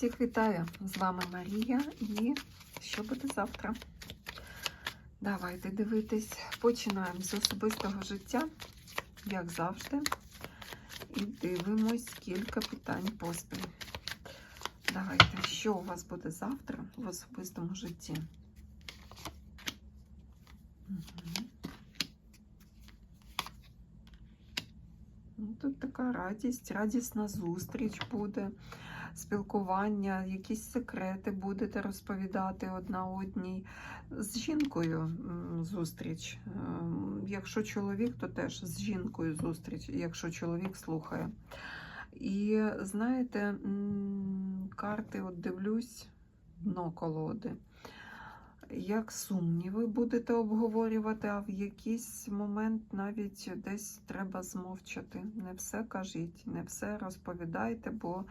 Всіх вітаю! З вами Марія і що буде завтра? Давайте дивитись. Починаємо з особистого життя, як завжди. І дивимось кілька питань поспіль. Давайте, що у вас буде завтра в особистому житті? Ну, Тут така радість, радісна зустріч буде, спілкування, якісь секрети будете розповідати одна одній. З жінкою зустріч. Ем, Якщо чоловік, то теж з жінкою зустріч, якщо чоловік слухає. І знаєте, карти, от дивлюсь, дно колоди. Як сумніви будете обговорювати, а в якийсь момент навіть десь треба змовчати. Не все кажіть, не все розповідайте, бо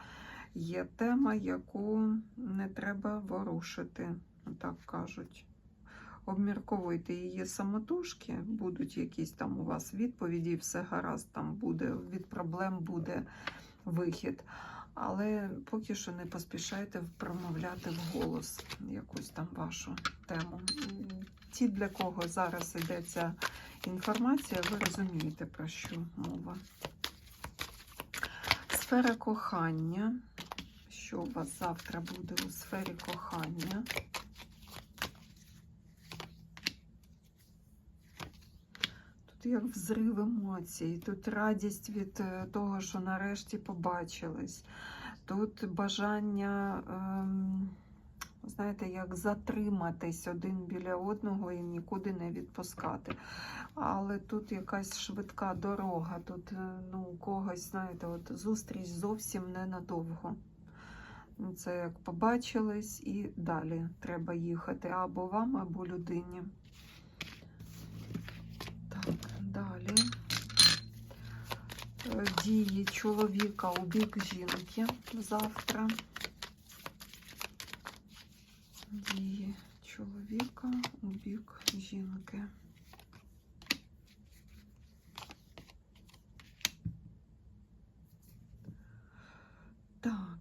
є тема, яку не треба ворушити, так кажуть. Обмірковуйте її самотужки, будуть якісь там у вас відповіді, все гаразд, там буде від проблем буде вихід. Але поки що не поспішайте промовляти вголос якусь там вашу тему. Ті, для кого зараз йдеться інформація, ви розумієте, про що мова. Сфера кохання. Що у вас завтра буде у сфері кохання? Тут як взрив емоцій, тут радість від е, того, що нарешті побачились. Тут бажання, ем, знаєте, як затриматись один біля одного і нікуди не відпускати. Але тут якась швидка дорога, тут е, ну, когось, знаєте, от зустріч зовсім ненадовго. Це як побачились і далі треба їхати або вам, або людині. Так, далі. Е, Дії чоловіка у бік жінки завтра. Дії чоловіка у бік жінки. Так.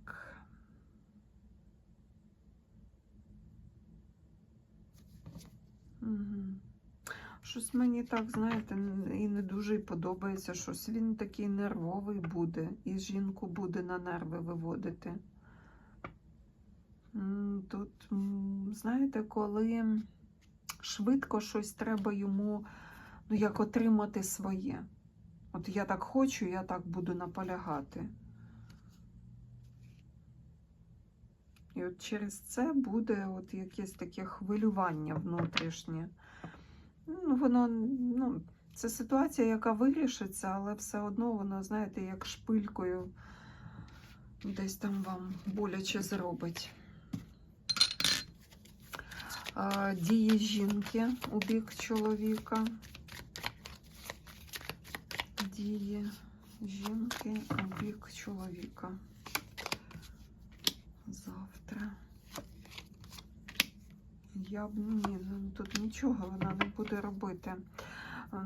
Щось мені так, знаєте, і не дуже подобається. Щось він такий нервовий буде, і жінку буде на нерви виводити. Тут, знаєте, коли швидко щось треба йому, ну, як отримати своє. От я так хочу, я так буду наполягати. І от через це буде от якесь таке хвилювання внутрішнє. Ну, воно, ну, це ситуація, яка вирішиться, але все одно воно, знаєте, як шпилькою десь там вам боляче зробить. Дії жінки у бік чоловіка. Дії жінки у бік чоловіка. Завтра. Я б ні, ну, тут нічого вона не буде робити.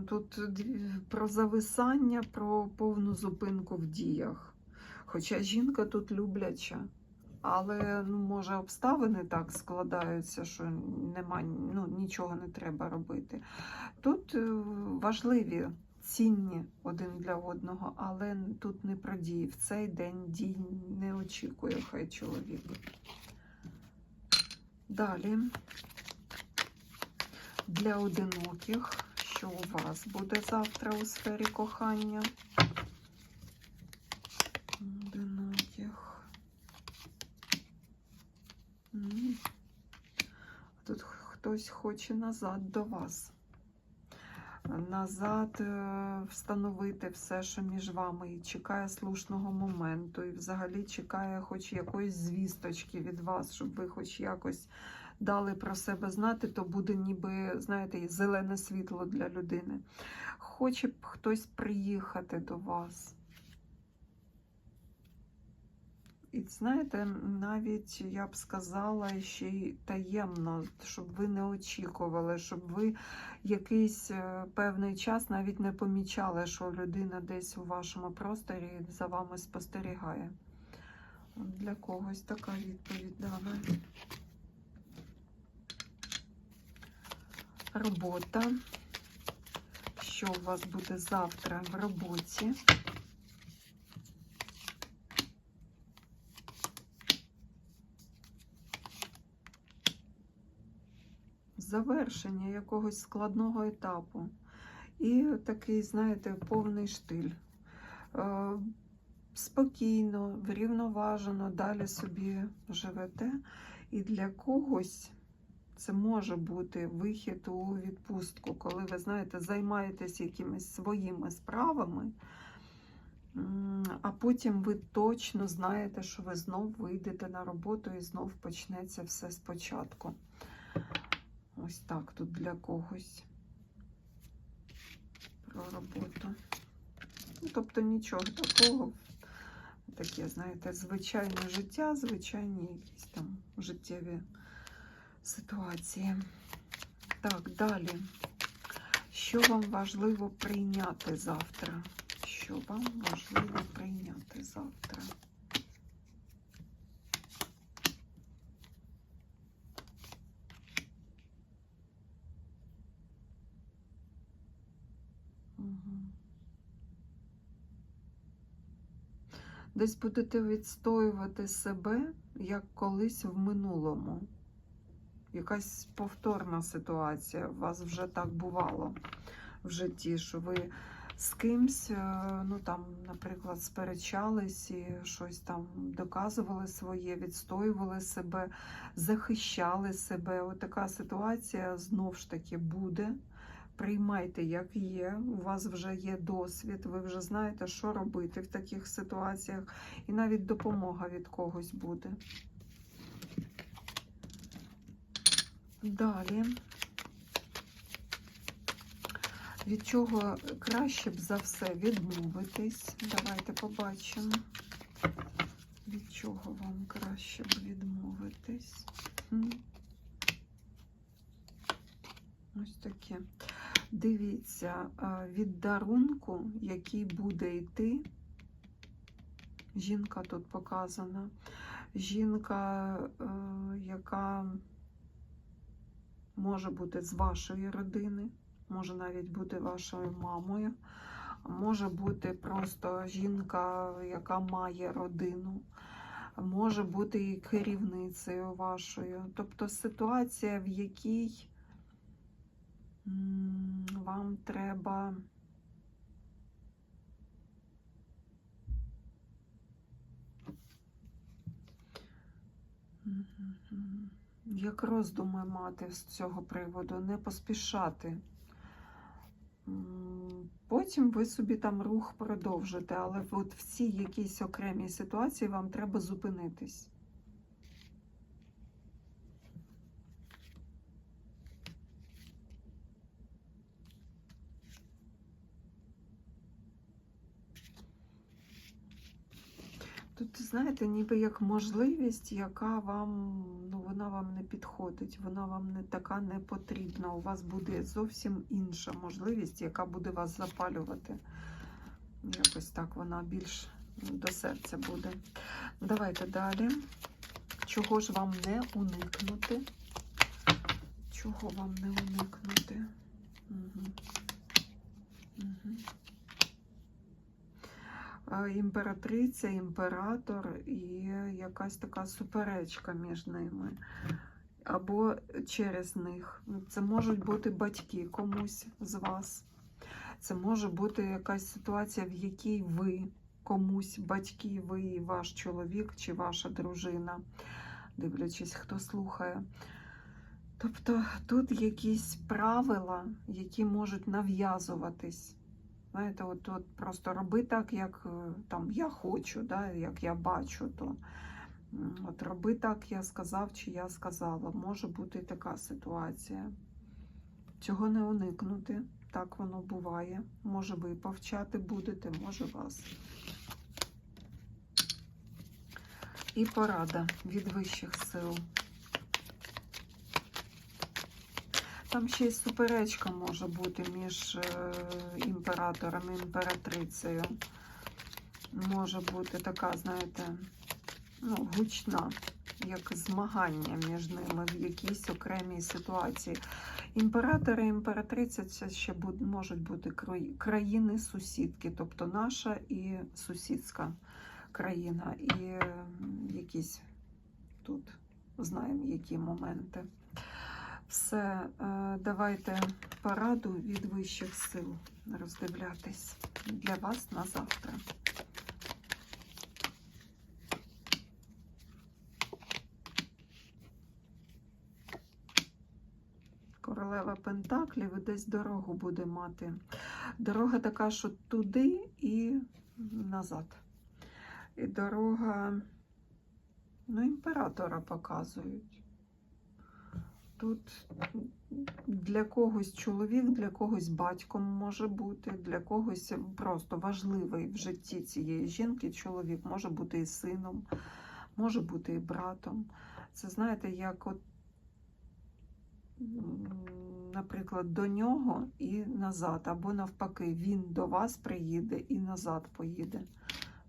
Тут про зависання, про повну зупинку в діях. Хоча жінка тут любляча. Але ну, може обставини так складаються, що нема, ну, нічого не треба робити. Тут е, важливі, цінні один для одного, але тут не про дії. В цей день дій не очікує хай чоловік. Далі для одиноких, що у вас буде завтра у сфері кохання? Одиноких. Тут хтось хоче назад до вас. Назад е, встановити все, що між вами, і чекає слушного моменту, і взагалі чекає хоч якоїсь звісточки від вас, щоб ви хоч якось дали про себе знати, то буде ніби, знаєте, зелене світло для людини. Хоче б хтось приїхати до вас. І знаєте, навіть я б сказала ще й таємно, щоб ви не очікували, щоб ви якийсь е, певний час навіть не помічали, що людина десь у вашому просторі за вами спостерігає. Для когось така відповідь дана. Робота. Що у вас буде завтра в роботі? Завершення якогось складного етапу. І такий, знаєте, повний штиль. Е, Спокійно, врівноважено, далі собі живете. І для когось це може бути вихід у відпустку, коли ви знаєте, займаєтесь якимись своїми справами, а потім ви точно знаєте, що ви знов вийдете на роботу і знов почнеться все спочатку. Ось так тут для когось про роботу. Ну, тобто нічого такого. Таке, знаєте, звичайне життя, звичайні якісь там життєві ситуації. Так, далі. Що вам важливо прийняти завтра? Що вам важливо прийняти завтра? Десь будете відстоювати себе, як колись в минулому. Якась повторна ситуація. У вас вже так бувало в житті, що ви з кимсь, е, ну там, наприклад, сперечались і щось там доказували своє, відстоювали себе, захищали себе. Отака ситуація знов ж таки буде. Приймайте, як є. У вас вже є досвід, ви вже знаєте, що робити в таких ситуаціях, і навіть допомога від когось буде. Далі. Від чого краще б за все відмовитись? Давайте побачимо. Від чого вам краще б відмовитись? Ось таке. Дивіться, від дарунку, який буде йти, жінка тут показана. Жінка, е, яка може бути з вашої родини, може навіть бути вашою мамою, може бути просто жінка, яка має родину, може бути і керівницею вашою. Тобто ситуація, в якій вам треба. Як роздуми мати з цього приводу, не поспішати. Потім ви собі там рух продовжите, але от в цій якійсь окремій ситуації вам треба зупинитись. Тут, знаєте, ніби як можливість, яка вам, ну, вона вам не підходить, вона вам не така не потрібна. У вас буде зовсім інша можливість, яка буде вас запалювати. Якось так вона більш до серця буде. Давайте далі. Чого ж вам не уникнути? Чого вам не уникнути? Угу. Угу. Імператриця, імператор і якась така суперечка між ними. Або через них. Це можуть бути батьки комусь з вас. Це може бути якась ситуація, в якій ви комусь, батьки, ви, ваш чоловік чи ваша дружина, дивлячись, хто слухає. Тобто тут якісь правила, які можуть нав'язуватись. Знаєте, от, от просто роби так, як е, там я хочу, да, як я бачу, то от роби так, я сказав чи я сказала. Може бути така ситуація. Цього не уникнути. Так воно буває. Може, ви повчати будете, може вас. І порада від вищих сил. Там ще й суперечка може бути між е, імператором і імператрицею. Може бути така, знаєте, ну, гучна, як змагання між ними в якійсь окремій ситуації. Імператори і імператриця це ще можуть бути країни-сусідки, тобто наша і сусідська країна, і якісь тут знаємо, які моменти. Все, е, давайте пораду від вищих сил роздивлятись для вас на завтра. Королева Пентаклів десь дорогу буде мати. Дорога така, що туди і назад. І дорога, ну, імператора показують. Тут для когось чоловік, для когось батьком може бути, для когось просто важливий в житті цієї жінки чоловік може бути і сином, може бути і братом. Це знаєте, як от, наприклад, до нього і назад, або навпаки, він до вас приїде і назад поїде.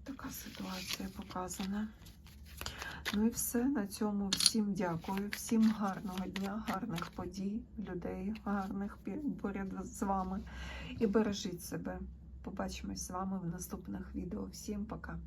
Така ситуація показана. Ну і все. На цьому всім дякую. Всім гарного дня, гарних подій, людей, гарних поряд з вами. І бережіть себе. Побачимось з вами в наступних відео. Всім пока.